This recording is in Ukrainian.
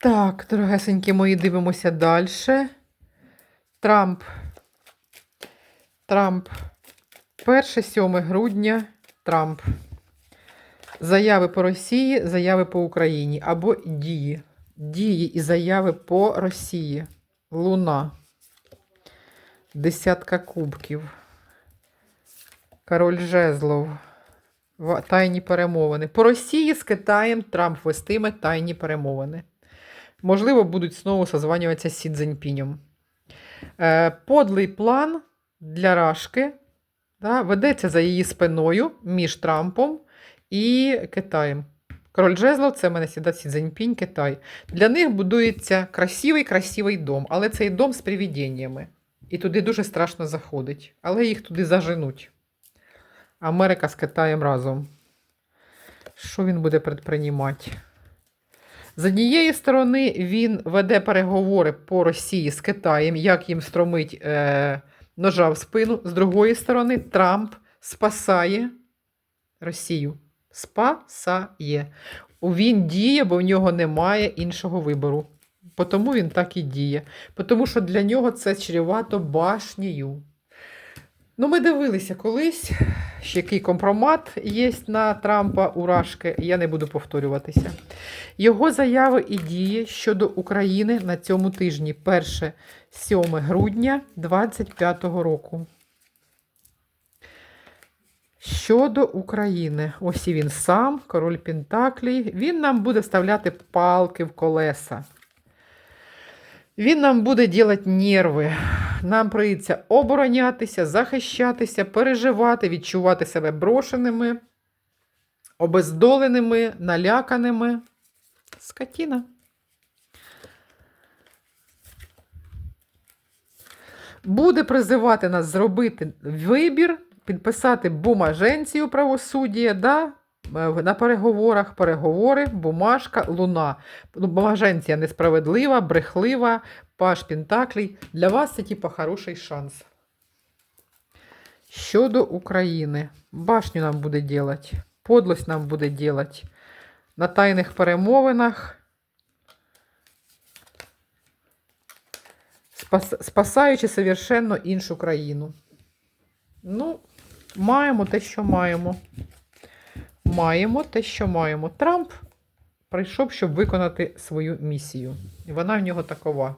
Так, дорогесенькі мої, дивимося далі. Трамп. Трамп. 1-7 грудня. Трамп. Заяви по Росії, заяви по Україні або дії. Дії і заяви по Росії. Луна. Десятка кубків. Король жезлов. Тайні перемовини. По Росії з Китаєм Трамп вестиме тайні перемовини. Можливо, будуть знову созванюватися з Сі Цзіньпінем. Е, подлий план для Рашки да, ведеться за її спиною між Трампом і Китаєм. Король Жезлов це в мене сюди Сі Цзіньпінь, Китай. Для них будується красивий, красивий дом, але цей дом з привідіннями. І туди дуже страшно заходить. Але їх туди заженуть. Америка з Китаєм разом. Що він буде предпринімати? З однієї сторони, він веде переговори по Росії з Китаєм, як їм стромить е, ножа в спину. З другої сторони, Трамп спасає Росію. Спасає. Він діє, бо в нього немає іншого вибору. Тому він так і діє. Тому що для нього це чревато башнею. Ну, ми дивилися колись, який компромат є на Трампа у Рашки, я не буду повторюватися. Його заяви і дії щодо України на цьому тижні 1-7 грудня 2025 року. Щодо України, ось і він сам, король Пентаклій, він нам буде вставляти палки в колеса. Він нам буде робити нерви. Нам прийдеться оборонятися, захищатися, переживати, відчувати себе брошеними, обездоленими, наляканими. Скотіна. Буде призивати нас зробити вибір, підписати бумаженцію правосуддя, да? е, на переговорах, переговори, бумажка, луна. Ну, Бумаженція несправедлива, брехлива, паш Пентаклій. Для вас це типа хороший шанс. Щодо України, башню нам буде делать, подлость нам буде делать на тайних перемовинах. спас, спасаючи совершенно іншу країну. Ну, маємо те, що маємо. Маємо те, що маємо. Трамп прийшов, щоб виконати свою місію. І вона в нього такова.